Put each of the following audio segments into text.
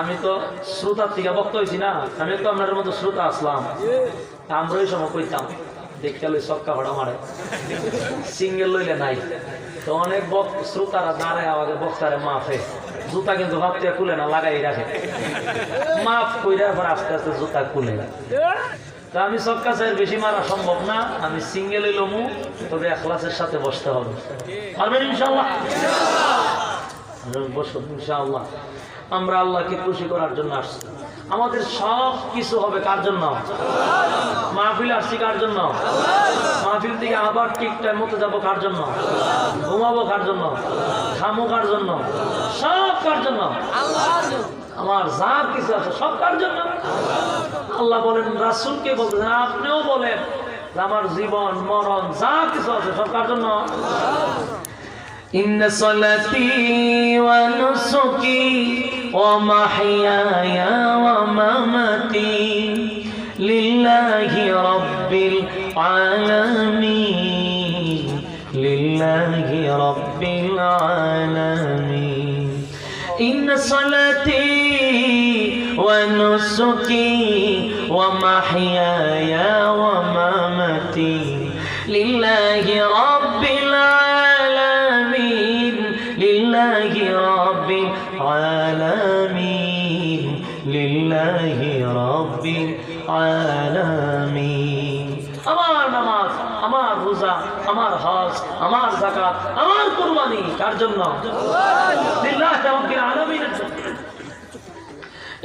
আমি তো শ্রোতার থেকে বক্ত হয়েছি না। আমি তো আপনার মতো শ্রোতা আসলাম। আমরা ওই সময় কইতাম, দেখতে লই সক্কা ভাড়া মারে সিঙ্গেল লইলে নাই। তো অনেক শ্রোতারা দাঁড়ায় আমাদের বক্তারে মাফে। জুতা কিন্তু ভাবতে খুলে না, লাগাই রাখে। মাফ কইরা আবার আস্তে আস্তে জুতা খুলে। তো আমি সক্কা চাই বেশি মারা সম্ভব না। আমি সিঙ্গেল লমু তবে এখলাসের সাথে বসতে হবে। পারবেন ইনশাল্লাহ ইনশাআল্লাহ। আমরা আল্লাহকে খুশি করার জন্য আসছি। আমাদের সব কিছু হবে কার জন্য? মাহফিল আসছি কার জন্য? মাহফিল থেকে আবার ঠিক টাইম মতো যাব কার জন্য? ঘুমাবো কার জন্য? খামো কার জন্য? সব কার জন্য? আমার যা কিছু আছে সব কার জন্য? আল্লাহ বলেন, রাসুলকে বলতেছেন, আপনিও বলেন আমার জীবন, মরণ, যা কিছু আছে সব কার জন্য? إن صلاتي ونسكي ومحياي ومماتي لله رب العالمين. لله رب العالمين. إن صلاتي ونسكي ومحياي ومماتي لله رب رب العالمين لله رب العالمين আমার নামাজ আমার রোজা আমার হজ আমার জাকাত আমার কুরবানি কার জন্য লিল্লাহি রাব্বিল আলামিনের জন্য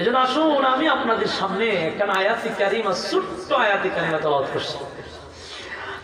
এজন্য আসুন আমি আপনাদের সামনে একটা আয়াতি কারিমা ছোট্ট আয়াতি কারিমা তেলাওয়াত করছি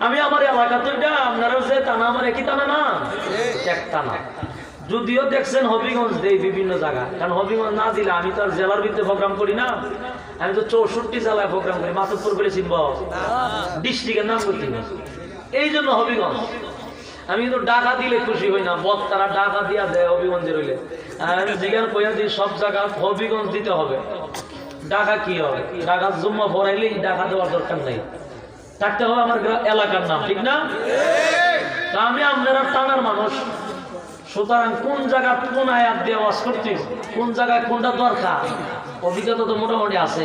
আমি আমার এলাকা তো এটা আপনারা যে টানা আমার একই টানা না এক টানা যদিও দেখছেন হবিগঞ্জ দেই বিভিন্ন জায়গা। কারণ হবিগঞ্জ না দিলে আমি তো আর জেলার ভিতরে প্রোগ্রাম করি না। আমি তো চৌষট্টি জেলায় প্রোগ্রাম করি মাতুরপুর করে চিনব। ডিস্ট্রিক্টের নাম করতে এই জন্য হবিগঞ্জ। আমি কিন্তু ডাকা দিলে খুশি হই না, বক্তারা ডাকা দিয়া দেয় হবিগঞ্জের রইলে। আমি জিজ্ঞাসা কইয়া দিই সব জায়গা হবিগঞ্জ দিতে হবে? ডাকা কি হবে? ডাকা জুম্মা ভরাইলেই ডাকা দেওয়ার দরকার নেই। থাকতে হবে আমার এলাকার নাম, ঠিক না? আমি আপনারা টানার মানুষ। সুতরাং কোন জায়গা কোন আয়াত দিয়ে ওয়াজ কোন জায়গায় কোনটা দরকার? অভিজ্ঞতা তো মোটামুটি আছে।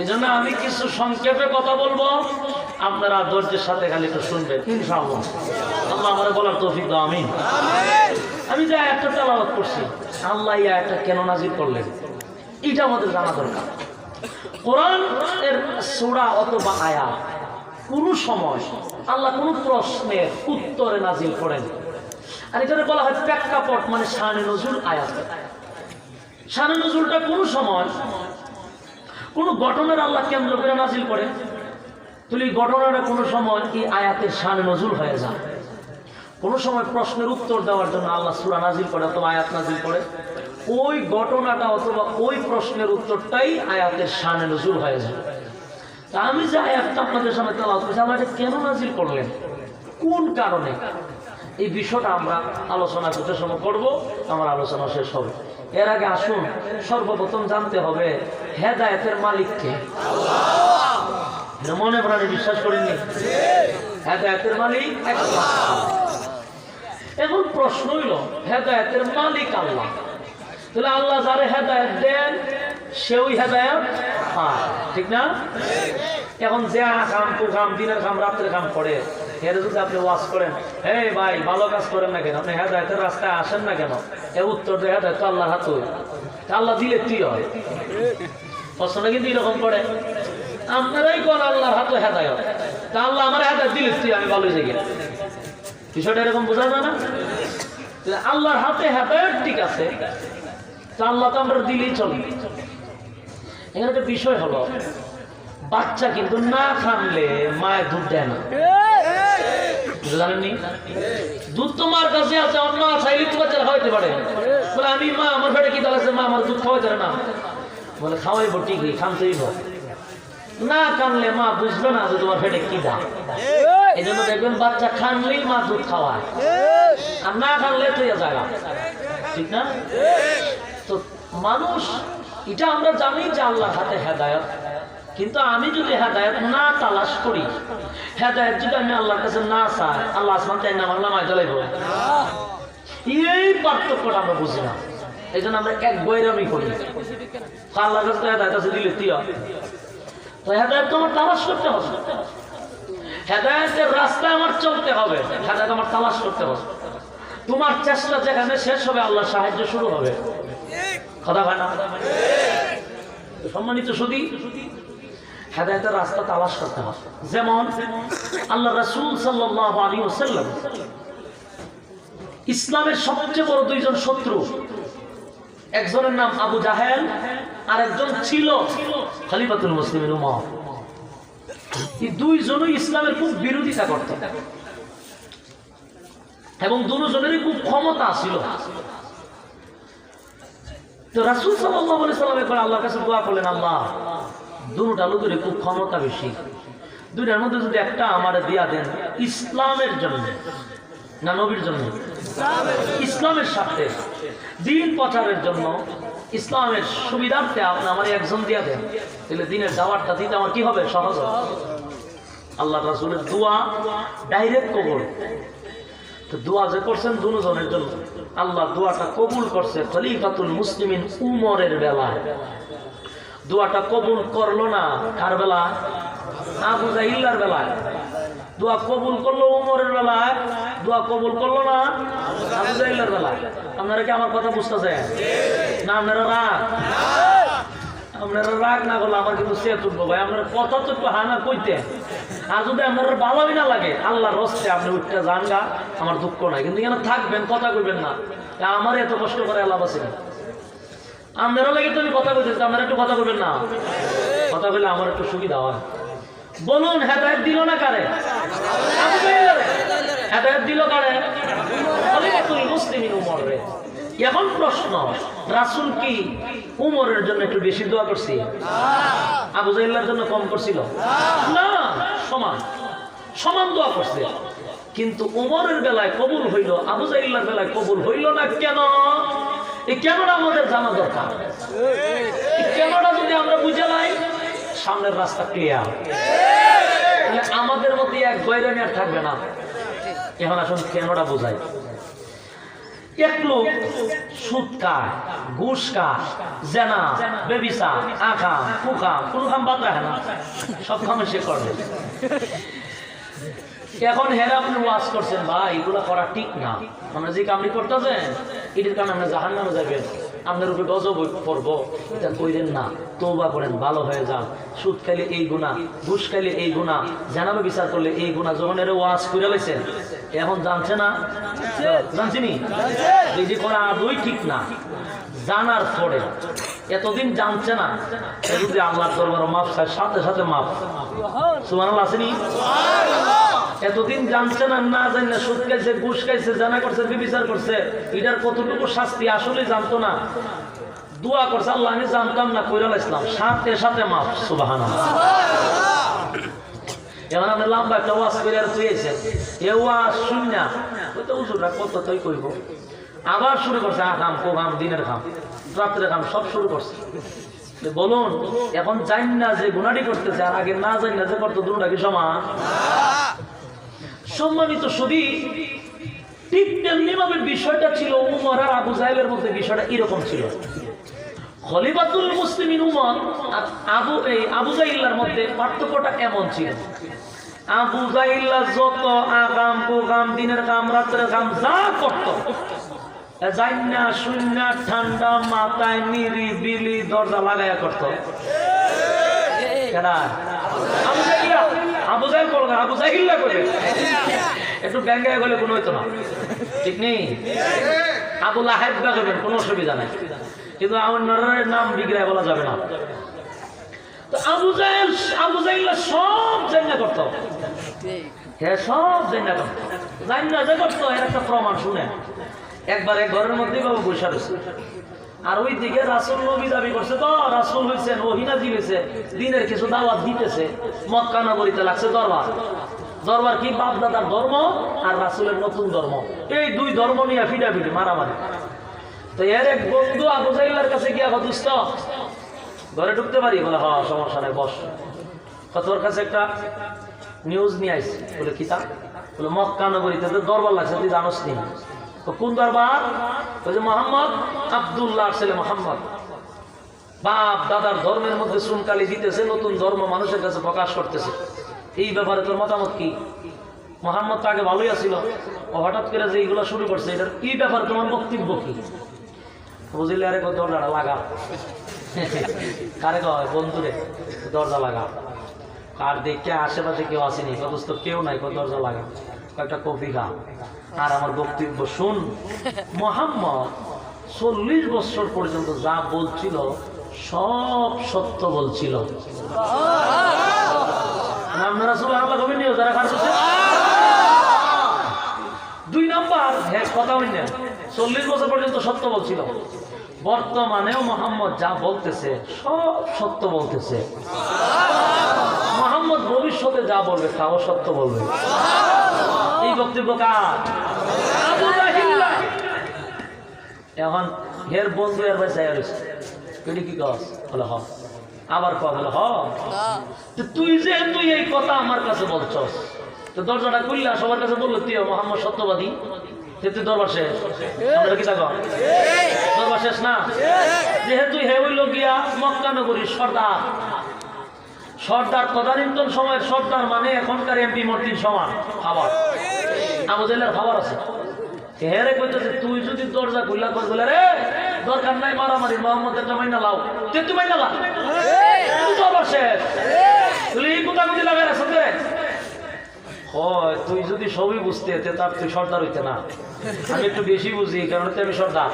এই জন্য আমি কিছু সংক্ষেপে কথা বলব। আপনারা ধৈর্যের সাথে খালি একটু শুনবেন, ইনশাআল্লাহ। আল্লাহ আমার বলার তৌফিক দাও আমি আমি যে একটা তেলাওয়াত করছি, আল্লাহ এই আয়াতটা কেন নাজির করলেন? এটা আমাদের জানা দরকার। কোরআন এর সোড়া অথবা আয়া কোন সময় আল্লাহ কোন প্রশ্নের উত্তরে নাজিল করেন। আর এখানে বলা হয় প্রেক্ষাপট মানে শানে নজরুল আয়াত। শানে নজরুলটা কোন সময় কোন ঘটনার আল্লাহ কেন্দ্র করে নাজিল করে। তুলি ঘটনাটা কোনো সময় এই আয়াতের শানে নজরুল হয়ে যায়। কোনো সময় প্রশ্নের উত্তর দেওয়ার জন্য আল্লাহ সুরা নাজিল করে অথবা আয়াত নাজিল করে। ওই ঘটনাটা অথবা ওই প্রশ্নের উত্তরটাই আয়াতের শানে নজরুল হয়ে যায়। তা আমি যে আয়াতটা আপনাদের সামনে তেলাওয়াত করছি আমার কেন নাজিল করলেন? কোন কারণে? এই বিষয়টা আমরা আলোচনা করতে সময় করব, আমার আলোচনা শেষ হবে। এর আগে আসুন, সর্বপ্রথম জানতে হবে, হেদায়তের মালিককে মনে প্রাণে বিশ্বাস করেননি হেদায়েতের মালিক এখন প্রশ্ন হইল, হেদায়েতের মালিক আল্লাহ। তাহলে আল্লাহ যারে হেদায়ত দেন, সেও হেদায়েত ঠিক না? এখন যে কাম কু কাম দিনের কাম রাত্রের কাম করে এর যদি আপনি ওয়াজ করেন, হে ভাই, ভালো কাজ করেন না কেন? আপনি হেদায়তের রাস্তায় আসেন না কেন? এ উত্তর দেয়, হেদায়ত তো আল্লাহর হাত আল্লাহ দিলে তুই হয়? প্রশ্নটা কিন্তু এরকম করে। আপনারাই কোন আল্লাহর হাতে হেদায়ত? তা আল্লাহ আমার হেদায়ত দিলে তুই আমি ভালো হয়েছে কিনা? বিষয়টা এরকম বোঝা যায় না? আল্লাহর হাতে হেদায়ত ঠিক আছে, তা আল্লাহ তো আমরা দিলেই চলে। এখানে একটা বিষয় হলো বাচ্চা কিন্তু না খানলে মায়ের দুধ দেয় না। দুধ তো মার কাছে পারে। আমি মা, আমার কি মা আমার দুধ না। বলে না কানলে মা না যে তোমার কি এই জন্য দেখবেন বাচ্চা খানলেই মা দুধ খাওয়ায়। আর না খানলে তুই জায়গা ঠিক না? তো মানুষ, এটা আমরা জানি যে আল্লাহর হাতে হেদায়ত। কিন্তু আমি যদি হেদায়ত না তালাশ করি, হেদায়ত যদি আমি আল্লাহর কাছে না চাই, আল্লাহ আসমান চাই না আমার নামায় জ্বলাইব। এই পার্থক্যটা আমরা বুঝি না। এই জন্য আমরা এক বৈরামি করি। আল্লাহর কাছে হেদায়ত আছে, দিলে তুই তো হেদায়ত তো আমার তালাশ করতে হবে। হেদায়তের রাস্তায় আমার চলতে হবে। হেদায়ত আমার তালাশ করতে হবে। তোমার চেষ্টা যেখানে শেষ হবে আল্লাহ সাহায্য শুরু হবে। কথা হয় না? সম্মানিত সুদী হেদায়তের রাস্তা তালাশ করতে হবে। যেমন আল্লাহ রাসূল সাল্লাল্লাহু আলাইহি ওয়াসাল্লাম ইসলামের সবচেয়ে বড় দুইজন শত্রু, একজনের নাম আবু জাহেল আর একজন ছিল খলিফাতুল উমর। এই দুইজনই ইসলামের খুব বিরোধিতা করত এবং দুজনেরই খুব ক্ষমতা ছিল। তো রাসুল আলাইহি সাল্লাম একবার আল্লাহর কাছে দোয়া করলেন, আল্লাহ দুটা লোকের খুব ক্ষমতা বেশি। দুইটার মধ্যে যদি একটা আমার দিয়া দেন, ইসলামের জন্য, না নবীর জন্য? ইসলামের সাথে দিন প্রচারের জন্য ইসলামের সুবিধার্থে আপনি আমার একজন দিয়া দেন। তাহলে দিনের দাওয়াতটা দিতে আমার কি হবে? সহজ। আল্লাহ রাসুলের দোয়া ডাইরেক্ট কবর তো দোয়া যে করছেন দুজনের জন্য, আল্লাহ দোয়াটা কবুল করছে খলিফাতুল মুসলিমিন উমরের বেলায়। দোয়াটা কবুল করল না কার বেলা আবু জাহিল্লার বেলায়। দোয়া কবুল করল উমরের বেলায়। দোয়া কবুল করল না আবু জাহিল্লার বেলায়। আপনারা কি আমার কথা বুঝতেছে না, আপনারা রাগ? আপনারা রাগ না করলে আমার কিন্তু সে তুলবো ভাই। আপনার কথা তো একটু হানা কইতে। আর যদি আপনার ভালোই না লাগে, আল্লাহর রস্তে আপনি উঠতে যান গা। আমার দুঃখ নাই। কিন্তু এখানে থাকবেন, কথা কইবেন না। আমার এত কষ্ট করে আল্লাহ বাসে আপনারা লাগে তুমি কথা কইতেছি আপনারা একটু কথা বলবেন না। কথা বললে আমার একটু সুবিধা হয়। বলুন, হেদায়ত দিল না কারে? হেদায়ত দিল কারে? উমর। রে প্রশ্ন, রাসূল কি উমরের জন্য একটু বেশি দোয়া করছি? আবু জাহিল্লার জন্য কম করছিল? না, সমান। সমান দোয়া করছে। কিন্তু উমরের বেলায় কবুল হইল, আবু জাহিল্লার বেলায় কবুল হইল না কেন? এই কেনটা আমাদের জানা দরকার? কেনটা আমরা বুঝে নাই, সামনের রাস্তা ক্লিয়ার আমাদের মধ্যে এক বৈরানি আর থাকবে না। এখন আসুন কেনটা বোঝাই। এক লোক সুদ জেনা, বেবিসা আখাম কুখাম কোনো খাম বাদ রাখে না। সব খামে সে করবে এখন হেরা আপনি ওয়াজ করছেন, ভাই, এগুলা করা ঠিক না। আমরা যে কামড়ি করতেছেন এটির কারণে আমরা জাহান নামে যাবেন আপনার উপরে গজব পড়ব, এটা কইরেন না। তৌবা করেন, ভালো হয়ে যান। সুদ খাইলে এই গুণা ঘুষ খাইলে এই গুণা জানাবে বিচার করলে এই গুণা যখন এর ওয়াজ করে লাইছেন, এখন জানছে না? জানছিনি এই যে করা আদৌ ঠিক না। জানার পরে, এতদিন জানছে না। যদি আল্লাহর দরবার চায়, সাথে সাথে মাপ সুমান আসেনি এতদিন জানছে না না জানি সুদ খাইছে, ঘুষ খাইছে, জানা করছে, বিবিচার করছে, এটার কতটুকু শাস্তি আসলে জানতো না। দোয়া করছে, আল্লাহ, আমি জানতাম না কইরাল ইসলাম সাথে সাথে মাপ সুবাহান বলুন, এখন জান না যে গুনাটি করতেছে, আর আগে না জান না যে করতো দুটা কি সমান? সম্মানিত সুদী ঠিক তেমনি বিষয়টা ছিল উমর আর আবু সাহেবের মধ্যে বিষয়টা এরকম ছিল। খলিফাতুল মুসলিমিন উমর আর আবু এই আবু জাইল্লার মধ্যে পার্থক্যটা এমন ছিল। আবু জাইল্লা যত আগাম কুগাম দিনের কাম রাত্রের কাম যা করত জাইনা শূন্য ঠান্ডা মাথায় নিরি বিলি দরজা লাগাইয়া করত। কেডা? আবু জাইল্লা আবু জাইল করো না, আবু জাইল্লা করে একটু ব্যাঙ্গায় গেলে কোনো হইতো না। ঠিক নেই? আবু লাহেব করবেন কোনো অসুবিধা নাই। কিন্তু আমার নরের নাম বিগ্রায় বলা যাবে না। তো আবু জাহেল, আবু জাহিল্লা সব জান্না করতো। হ্যাঁ সব জান্না করতো। জান্না যে করতো, এর একটা প্রমাণ শুনে একবার এক ঘরের মধ্যে বাবু বসে রয়েছে। আর ওই দিকে রাসুল নবী দাবি করছে তো, রাসুল হয়েছেন ওহিনা দিয়েছে দিনের কিছু দাওয়াত দিতেছে, মক্কা নগরীতে লাগছে দরবার। দরবার কি বাপ দাদার ধর্ম আর রাসুলের নতুন ধর্ম? এই দুই ধর্ম নিয়ে ফিডাফিডি, মারামারি। তো এর এক বন্ধু আবু জাইল্লার কাছে গিয়া দুষ্ট ঘরে ঢুকতে পারি? বলে হ সমস্যা নাই, বস। তা তোর কাছে একটা নিউজ নিয়ে আইসি বলে কি তা বলে, মক্কা নগরীতে দরবার লাগছে, তুই জানোস নি তো কোন দরবার? মোহাম্মদ আবদুল্লাহ ছেলে মোহাম্মদ। বাপ দাদার ধর্মের মধ্যে শ্রমকালী দিতেছে, নতুন ধর্ম মানুষের কাছে প্রকাশ করতেছে। এই ব্যাপারে তোর মতামত কি? মোহাম্মদ তো আগে ভালোই আছিল। ও হঠাৎ করে যে এইগুলো শুরু করছে, এটার কি ব্যাপার? তোমার বক্তব্য কি? বুঝলি আরে কত দরজাটা লাগা। কারে কয়? বন্ধুরে, দরজা লাগা। আর দেখে আশেপাশে কেউ আসেনি অথচ কেউ নাই কত দরজা লাগা। কয়েকটা কফি খা। আর আমার বক্তব্য শুন। মোহাম্মদ চল্লিশ বছর পর্যন্ত যা বলছিল, সব সত্য বলছিল। দুই নাম্বার হ্যাঁ কথা হই চল্লিশ বছর পর্যন্ত সত্য বলছিল। বর্তমানেও মোহাম্মদ যা বলতেছে, সব সত্য বলতেছে। মোহাম্মদ ভবিষ্যতে যা বলবে, তাও সত্য বলবে। এই বক্তব্য কার? এখন হের বন্ধু এর তুই কি কস? বলে, হ। আবার বলে, হ। তুই যে, তুই এই কথা আমার কাছে বলছস। তো দরজাটা খুললা, সবার কাছে বলল, তুই মোহাম্মদ সত্যবাদী। তুই দরবার শেষ। আমরা কি থাকো? দরবার শেষ না? যেহেতু হে হইল গিয়া মক্কা নগরীর সর্দার। সর্দার তদানীন্তন সময়ের সর্দার মানে এখনকার এমপি মন্ত্রীর সমান খাবার। জেলার খাবার আছে। হেরে কইতেছে, তুই যদি দরজা খুললা কর বলে, রে, দরকার নাই মারামারি, মোহাম্মদের জামাই না লাও। তুই তুমি না লা তুই দরবার শেষ। তুই কোথা কোথি লাগাই রাখছ রে? হয় তুই যদি সবই বুঝতে, তে তার তুই সর্দার হইতে না। আমি একটু বেশি বুঝি কারণে তো আমি সর্দার।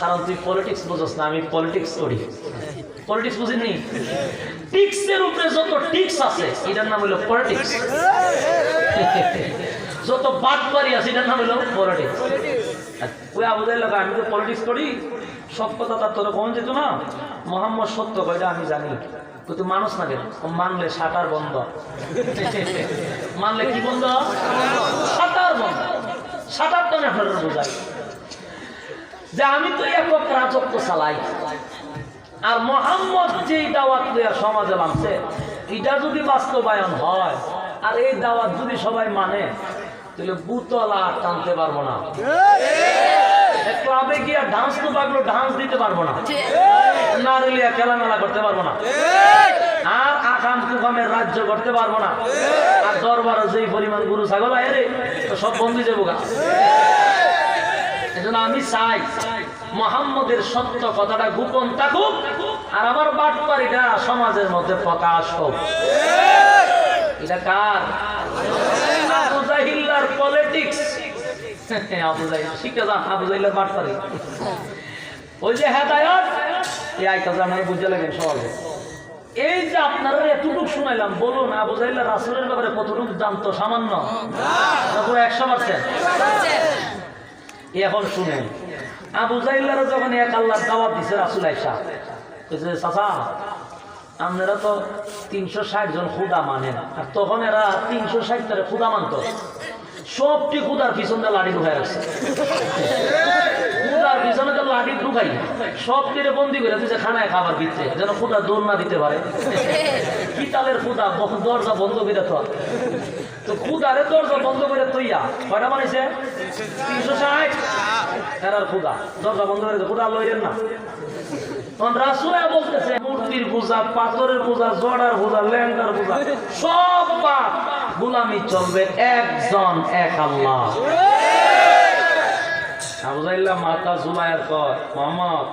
কারণ তুই পলিটিক্স বুঝস না, আমি পলিটিক্স করি। পলিটিক্স বুঝিনি টিক্সের উপরে যত টিক্স আছে, এটার নাম হলো পলিটিক্স যত বাদ বাটপারি আছে, এটার নাম হলো পলিটিক্স ওই আবুদাই লাগা আমি তো পলিটিক্স করি সব কথা তার তোরা কমন যেত না? মোহাম্মদ সত্য, কয়টা আমি জানি। কিন্তু মানুষ না কেন? মানলে সাঁতার বন্ধ। মানলে কি বন্ধ? সাঁতার বন্ধ। সাঁতার তো না বোঝাই। যে আমি তো একক রাজত্ব চালাই। আর মোহাম্মদ যেই দাওয়াত লইয়া সমাজে মানছে এটা যদি বাস্তবায়ন হয় আর এই দাওয়াত যদি সবাই মানে তাহলে বুতলা আর টানতে পারব না। ক্লাবে গিয়া ডান্স তো পারল ডান্স দিতে পারব না। নারীলিয়া খেলামেলা করতে পারব না। আর আকাম কুকামের রাজ্য করতে পারব না। আর দরবারে যেই পরিমাণ গুরু ছাগল আয় রে তো সব বন্ধু যাব গা। এজন্য আমি চাই মোহাম্মদের সত্য কথাটা গোপন থাকুক আর আমার বাটপারিটা সমাজের মধ্যে প্রকাশ হোক এটা কার আবু জাহিল্লার পলিটিক্স শিখে যান ওই যে এই যে আপনারা এতটুকু শুনাইলাম বলুন আবু সামান্য এখন শুনেন আবু জাইল্লারা যখন এক আল্লাহর দাওয়াত দিছে রাসুল আইসা চাচা আপনারা তো তিনশো ষাট জন খুদা মানেন, আর তখন এরা তিনশো ষাট খুদা মানত। সবটি খুদার পিছনে লাড়ি ঢুকাই রাখছে। খুদার পিছনে তো লাড়ি ঢুকাই। সব বন্দি করে দিচ্ছে খানায় খাবার দিচ্ছে যেন খুদা দৌড় না দিতে পারে। কি তালের খুদা দরজা বন্ধ করে তো তো খুদারে দরজা বন্ধ করে তৈয়া। কয়টা বানাইছে? তিনশো ষাট। এরার খুদা। দরজা বন্ধ করে খুদা লইলেন না। তখন রাসুলা বলতেছে মূর্তির পূজা পাথরের পূজা জড়ার পূজা ল্যাংটার পূজা সব বাদ গুলামি চলবে একজন এক আল্লাহ। আবুজাইল্লাহ মাতা কর মোহাম্মদ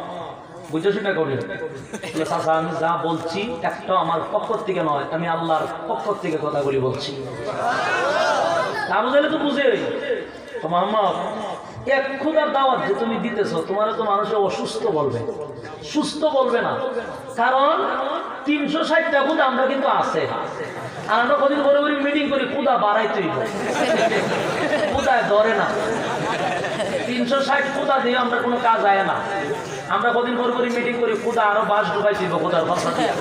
বুঝে শুনে করি। আমি যা বলছি একটা আমার পক্ষ থেকে নয়, আমি আল্লাহর পক্ষ থেকে কথাগুলি বলছি। আবুজাইলে তো বুঝে তো মোহাম্মদ, এক খুদার দাওয়াত যে তুমি দিতেছ, তোমার তো মানুষে অসুস্থ বলবে। সুস্থ বলবে না। কারণ তিনশো ষাটটা খুদা আমরা কিন্তু আছে। আর আমরা কদিন করে করে মিটিং করি, খুদা বাড়াইতেই খুদায় ধরে না। তিনশো ষাট খুদা দিয়ে আমরা কোনো কাজ আয় না। আমরা কদিন করে করে মিটিং করি, খুদা আরও বাস ঢুকাই দিব ভাষা দিয়ে।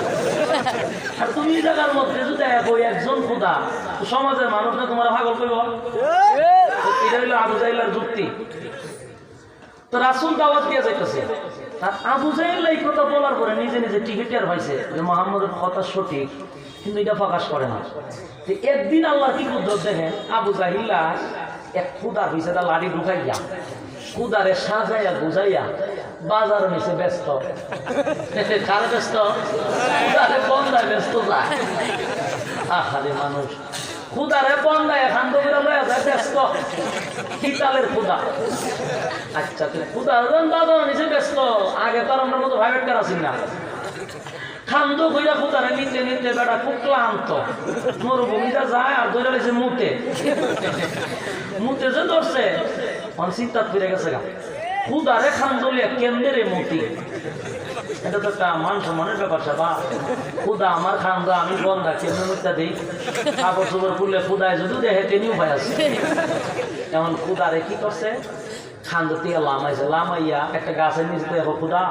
আর তুমি জায়গার মধ্যে যদি ওই একজন খুদা সমাজের মানুষ না তোমার পাগল করব এটা হইল আবু জাইলার যুক্তি। তো রাসুল দাওয়াত দিয়ে যাইতেছে। আর আবু জাইল এই কথা বলার পরে নিজে নিজে টিকিট আর পাইছে যে মোহাম্মদের কথা সঠিক, কিন্তু এটা প্রকাশ করে না। যে একদিন আল্লাহ কি কুদরত দেখেন? আবু জাহিল্লা এক খুদার হয়েছে তা লাড়ি ঢুকাইয়া। খুদারে সাজাইয়া গুজাইয়া বাজার নিচে ব্যস্ত। কারে ব্যস্ত? খুদারে বন্দায় ব্যস্ত যায়। আহারে মানুষ খুদারে বন্দায় এখান থেকে লয়া যায় ব্যস্ত। শীতালের খুদা আচ্ছা তুই খুদা বাজার নিচে ব্যস্ত। আগে তো আমরা মতো ভাইবেট কার আছি না। খান্দ কইরা ফুতারে নিতে নিতে বেটা খুব ক্লান্ত। মরুভূমিটা যায় আর ধরে রয়েছে মুতে। মুতে যে ধরছে অন চিন্তা ফিরে গেছে গা। খুদারে খানজলিয়া কেন্দ্রে মতি। এটা তো একটা মান সম্মানের ব্যাপার, সাবা। খুদা আমার খান্দা আমি বন্ধা, কেমন মুখটা দিই? কাপড় চোপড় খুললে খুদায় যদি দেখে, তেনিও ভয় আছে। এমন খুদারে কি করছে? খান্দ থেকে লামাইছে। লামাইয়া একটা গাছের নিচে দেখো, খুদা।